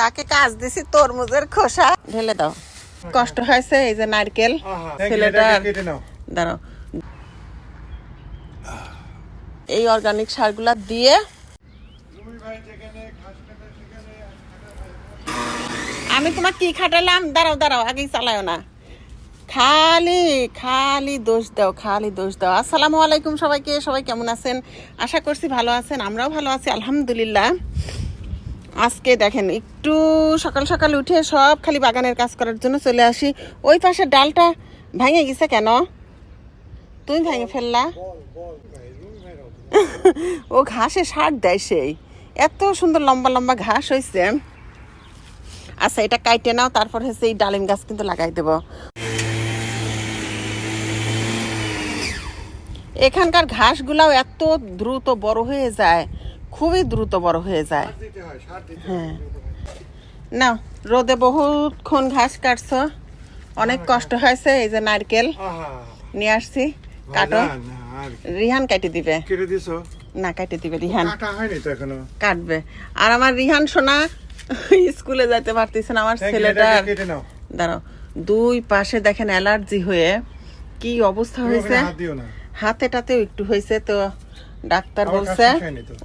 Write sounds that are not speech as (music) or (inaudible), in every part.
তাকে কাজ দিছি তরমুজের খোসা। ঢেলে দাও। কষ্ট হয়েছে এই যে নারকেল। দাঁড়াও। এই অর্গানিক সারগুলা দিয়ে আমি তোমার কি খাটালাম? দাঁড়াও দাঁড়াও আগেই চালাও না। খালি খালি দোষ দাও খালি দোষ দাও। আসসালামু আলাইকুম সবাইকে সবাই কেমন আছেন? আশা করছি ভালো আছেন আমরাও ভালো আছি আলহামদুলিল্লাহ। আজকে দেখেন, একটু সকাল সকাল উঠে সব খালি বাগানের কাজ করার জন্য চলে আসি। ওই পাশে ডালটা ভেঙে গেছে কেন? তুমি ভেঙে ফেললা? ও ঘাসে সার দেয় সেই। এত সুন্দর লম্বা লম্বা ঘাস হয়েছে আচ্ছা এটা কাইটে নাও, তারপর হচ্ছে এই ডালিম গাছ কিন্তু লাগাই দেব। এখানকার ঘাসগুলাও এত দ্রুত বড় হয়ে যায়। খুবই দ্রুত বড় হয়ে যায়। হ্যাঁ না রোদে বহুতক্ষণ ঘাস কাটছো। অনেক কষ্ট হয়েছে এই যে নারকেল নিয়ে আসছি। কাটো। রিহান কাটি দিবে। কেটে দিছো? না কাটি দিবে রিহান। কাটবে। আর আমার রিহান সোনা স্কুলে যাইতে পারতেছে না আমার ছেলেটার। এটাকে দাঁড়াও দুই পাশে দেখেন অ্যালার্জি হয়ে কি অবস্থা হয়েছে। হাত হাতেটাতেও একটু হয়েছে তো ডাক্তার বলছে।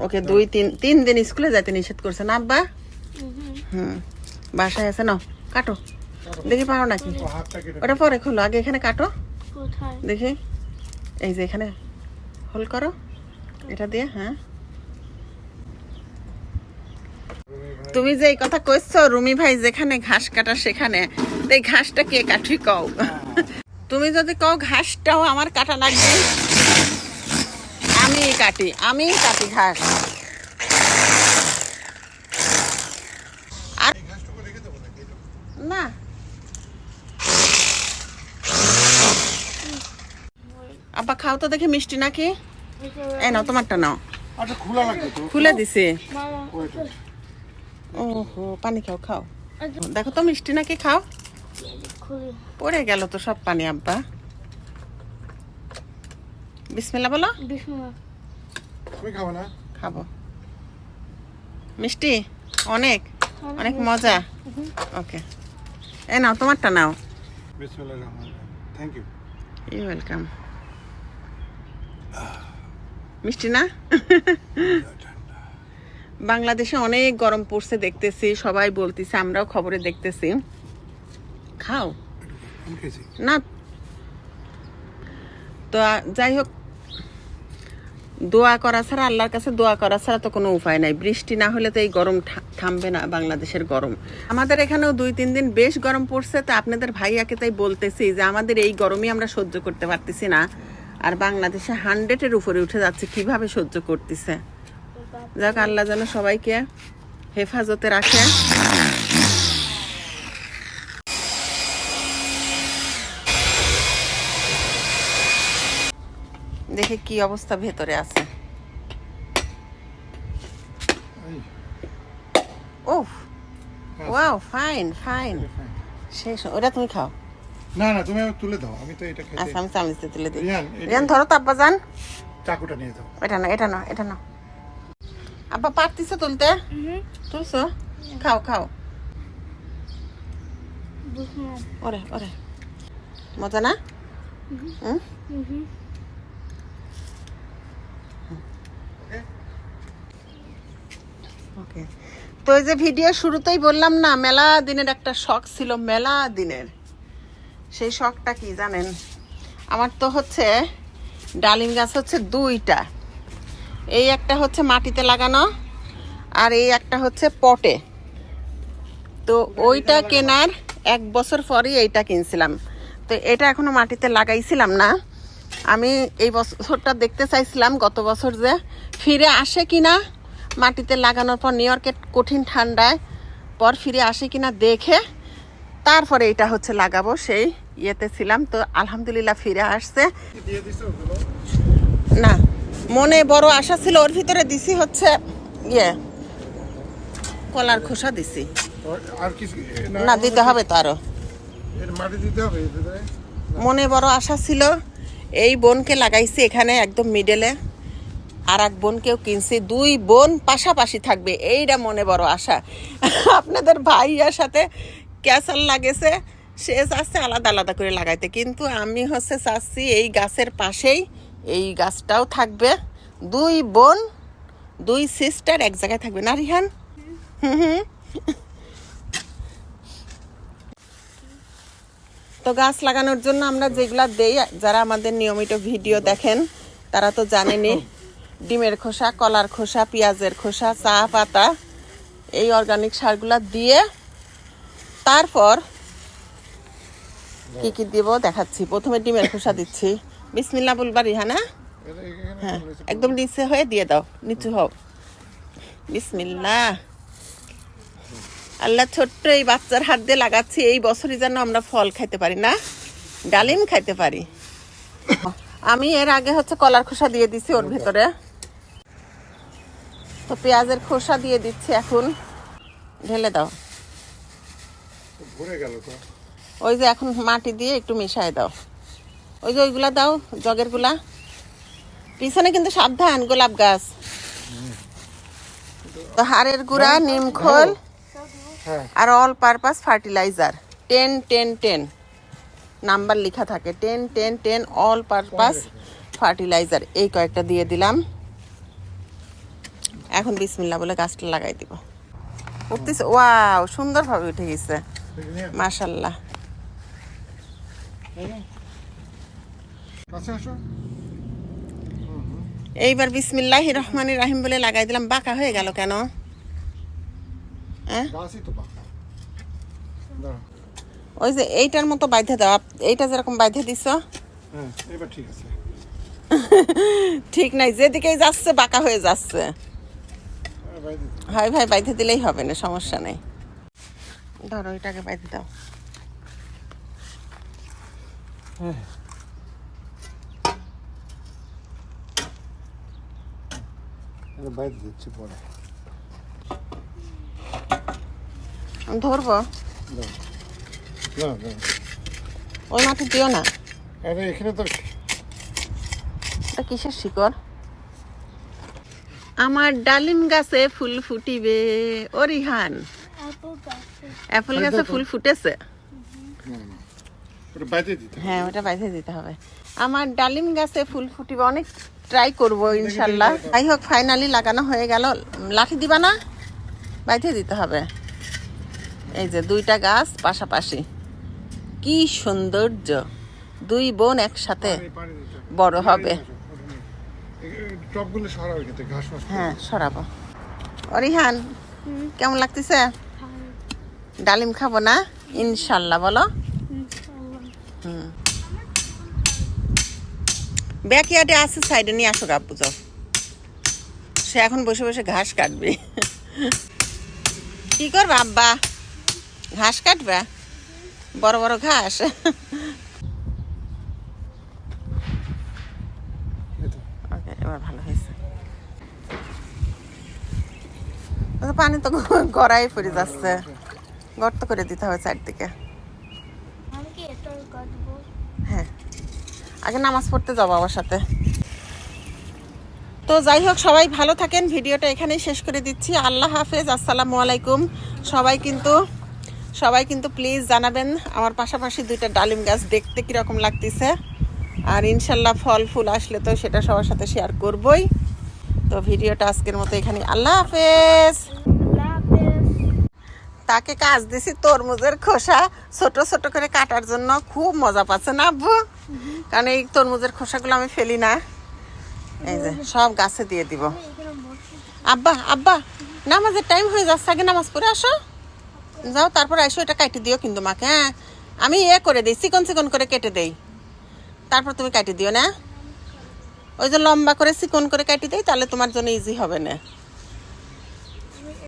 ওকে দুই তিন তিন দিন স্কুলে যাইতে নিষেধ করছে। না আব্বা? হুম। বাসায় আছে নাও কাটো। দেখি পারো নাকি? ওটা পরে খোলো আগে এখানে কাটো। কোথায়? দেখি। এই যে এখানে হোল করো। এটা দিয়ে হ্যাঁ। তুমি যে এই কথা কইছো রুমি ভাই যেখানে ঘাস কাটা সেখানে এই ঘাসটা কে কাটি কও? তুমি যদি কও ঘাসটাও আমার কাটা লাগবে। আমি কাটি আমি কাটি ঘাস। না। আব্বা খাও তো দেখে মিষ্টি নাকি? এই নাও তোমারটা নাও। আচ্ছা খোলা লাগবে তো? খুলে দিছে। ওহো পানি খাও খাও। দেখো তো মিষ্টি নাকি খাও। পড়ে গেল তো সব পানি আব্বা। বিসমিল্লা বলো। বিষ্ণু তুমি খাব না? খাব। মিষ্টি? অনেক? অনেক মজা? ওকে। এই নাও তোমারটা নাও। থ্যাংক ইউ ইউ ওয়েলকাম মিষ্টি না? বাংলাদেশে অনেক গরম পড়ছে দেখতেছি। সবাই বলতেছে আমরাও খবরে দেখতেছি। খাও। না। তো যাই হোক দোয়া করা ছাড়া, আল্লাহর কাছে দোয়া করা ছাড়া তো কোনো উপায় নাই। বৃষ্টি না হলে তো এই গরম থামবে না বাংলাদেশের গরম। আমাদের এখানেও দুই তিন দিন বেশ গরম পড়ছে, তো আপনাদের ভাইয়াকে তাই বলতেছি যে আমাদের এই গরমই আমরা সহ্য করতে পারতেছি না। আর বাংলাদেশে হান্ড্রেডের উপরে উঠে যাচ্ছে, কীভাবে সহ্য করতেছে? যাক, আল্লাহ যেন সবাইকে হেফাজতে রাখে। দেখে কি অবস্থা ভেতরে আছে। Oh wow fine fine. শেষ ওটা তুমি খাও। না না তুমি তুলে দাও আমি তো এটা খেতে আচ্ছা আমি চামচ তুলে দিই। রিয়ান, ধরো তো আব্বা যান। চাকুটা নিয়ে দাও এটা না এটা না এটা না আব্বা পারতিছো তুলতে? তুলছো? খাও খাও। ওরে ওরে। মজা না? হুম। ওকে তো এই যে ভিডিও শুরুতেই বললাম না, মেলা দিনের একটা শখ ছিল, মেলা দিনের। সেই শখটা কি জানেন? আমার তো হচ্ছে ডালিম গাছ হচ্ছে দুইটা। এই একটা হচ্ছে মাটিতে লাগানো, আর এই একটা হচ্ছে পটে। তো ওইটা কেনার এক বছর পরই এইটা কিনছিলাম। তো এটা এখনও মাটিতে লাগাইছিলাম না। আমি এই বছরটা দেখতে চাইছিলাম গত বছর যে ফিরে আসে কিনা মাটিতে লাগানোর পর নিউ ইয়র্কের কঠিন ঠান্ডায় পর ফিরে আসে কিনা দেখে তারপরে এটা হচ্ছে লাগাবো সেই ইয়েতে ছিলাম। তো আলহামদুলিল্লাহ ফিরে আসছে। না মনে বড় আশা ছিল ওর ভিতরে দিছি হচ্ছে ইয়ে কলার খোসা দিছি। না দিতে হবে তো আরও? মনে বড় আশা ছিল এই বোনকে লাগাইছি এখানে একদম মিডলে আর এক বোনকেও কিনছি, দুই বোন পাশাপাশি থাকবে, এইটা মনে বড় আশা। আপনাদের ভাইয়ার সাথে ক্যাসাল লাগেছে, সে চাচ্ছে আলাদা আলাদা করে লাগাইতে, কিন্তু আমি হচ্ছে চাচ্ছি এই গাছের পাশেই, এই গাছটাও থাকবে। দুই বোন, দুই সিস্টার এক জায়গায় থাকবে। না, রিহান? হুম হুম। তো গাছ লাগানোর জন্য আমরা যেগুলা দেই, যারা আমাদের নিয়মিত ভিডিও দেখেন, তারা তো জানেনই। ডিমের খোসা, কলার খোসা, পেঁয়াজের খোসা, চা, পাতা, এই অর্গানিক সারগুলা দিয়ে তারপর কি কি দিব দেখাচ্ছি। প্রথমে ডিমের খোসা দিচ্ছি। বিসমিল্লা বলবা রিহানা এটা এখানে হ্যাঁ একদম নিচে হয়ে দিয়ে দাও, নিচু হও। বিসমিল্লা আল্লাহ ছোট্ট এই বাচ্চার হাত দিয়ে লাগাচ্ছি, এই বছরই যেন আমরা ফল খাইতে পারি না, ডালিম খাইতে পারি। আমি এর আগে হচ্ছে কলার খোসা দিয়ে দিছি ওর ভিতরে। তো পেঁয়াজের খোসা দিয়ে দিচ্ছি এখন। ঢেলে দাও। ভরে গেল তো। ওই যে এখন মাটি দিয়ে একটু মিশাই দাও। ওই যে ওইগুলা দাও জগেরগুলা পিছনে কিন্তু সাবধান গোলাপ গাছ। তো হাড়ের গুঁড়া নিমখোল হ্যাঁ। আর all purpose fertiliser. Ten ten ten. Number লেখা থাকে। Ten ten ten all purpose fertiliser. এই কয়েকটা দিয়ে দিলাম। এখন বিসমিল্লা বলে গাছটা লাগাই দিব। উঠতেছে ওয়াও সুন্দরভাবে উঠে গেছে। মাশাল্লাহ এইবার বিসমিল্লাহ রহমান রাহিম বলে লাগাই দিলাম। বাঁকা হয়ে গেল কেন? হ্যাঁ। ওই যে এইটার মতো বাইধে দাও। এইটা যেরকম বাইধে দিছ। হ্যাঁ ঠিক (laughs) ঠিক নাই যেদিকেই যাচ্ছে বাঁকা হয়ে যাচ্ছে। হ্যাঁ, ভাই বাইধে দিলেই হবে না সমস্যা নেই। ধরো এটাকে বাইধে দাও। বাইরে দিচ্ছি পরে। ধরবো? না না ওই দিও না। আরে এখানে তো এটা কিসের শিকড়? আমার ডালিম গাছে ফুল ফুটিবে। ও রিহান অ্যাপল গাছে। ফুল ফুটেছে? না না ওটা বাইরে দিতে হ্যাঁ ওটা বাইধে দিতে হবে। আমার ডালিম গাছে ফুল ফুটিবে অনেক ট্রাই করব ইনশাল্লাহ। যাই হোক ফাইনালি লাগানো হয়ে গেল। লাঠি দিবা না? বাইধে দিতে হবে। এই যে দুইটা গাছ পাশাপাশি। কি সৌন্দর্য। দুই বোন একসাথে বড় হবে। টপগুলো সরাও এখান ঘাস মাস হ্যাঁ সরাবো। অরিহান কেমন লাগতেছে? ডালিম খাব না? ইনশাল্লাহ বলো। ইনশাআল্লাহ হুম। ব্যাকইয়ার্ডে আছে সাইডে নিয়ে আসো গাব্বু যাও। সে এখন বসে বসে ঘাস কাটবে। কি করবে আব্বা? ঘাস কাটবে? বড় বড় ঘাস ওকে এবার ভালো হয়েছে ও তো পানি তো গড়াই পড়ে যাচ্ছে। গর্ত করে দিতে হবে চারদিকে। হ্যাঁ। আগে নামাজ পড়তে যাব আমার সাথে। তো যাই হোক সবাই ভালো থাকেন। ভিডিওটা এখানেই শেষ করে দিচ্ছি। আল্লাহ হাফেজ আসসালামু আলাইকুম। সবাই কিন্তু সবাই কিন্তু প্লিজ জানাবেন আমার পাশাপাশি দুইটা ডালিম গাছ দেখতে কীরকম লাগতেছে। আর ইনশাল্লাহ ফল ফুল আসলে তো সেটা সবার সাথে শেয়ার করবই। তো ভিডিওটা আজকের মতো এখানে আল্লাহ হাফেজ! তাকে কাজ দিছি তরমুজের খোসা। ছোট ছোট করে কাটার জন্য খুব মজা পাচ্ছে না আব্বু? কারণ এই তরমুজের খোসাগুলো আমি ফেলি না। এই যে, সব গাছে দিয়ে দিব। আব্বা আব্বা, নামাজের টাইম হয়ে যাচ্ছে, আগে নামাজ পড়ে আসো। যাও, তারপর এসো এটা কেটে দিও কিন্তু মাকে হ্যাঁ? আমি এ করে দিই, চিকন চিকন করে কেটে দেই। তারপর তুমি কেটে দিও না। ওই যে লম্বা করে চিকন করে কেটে দিই, তাহলে তোমার জন্য ইজি হবে না।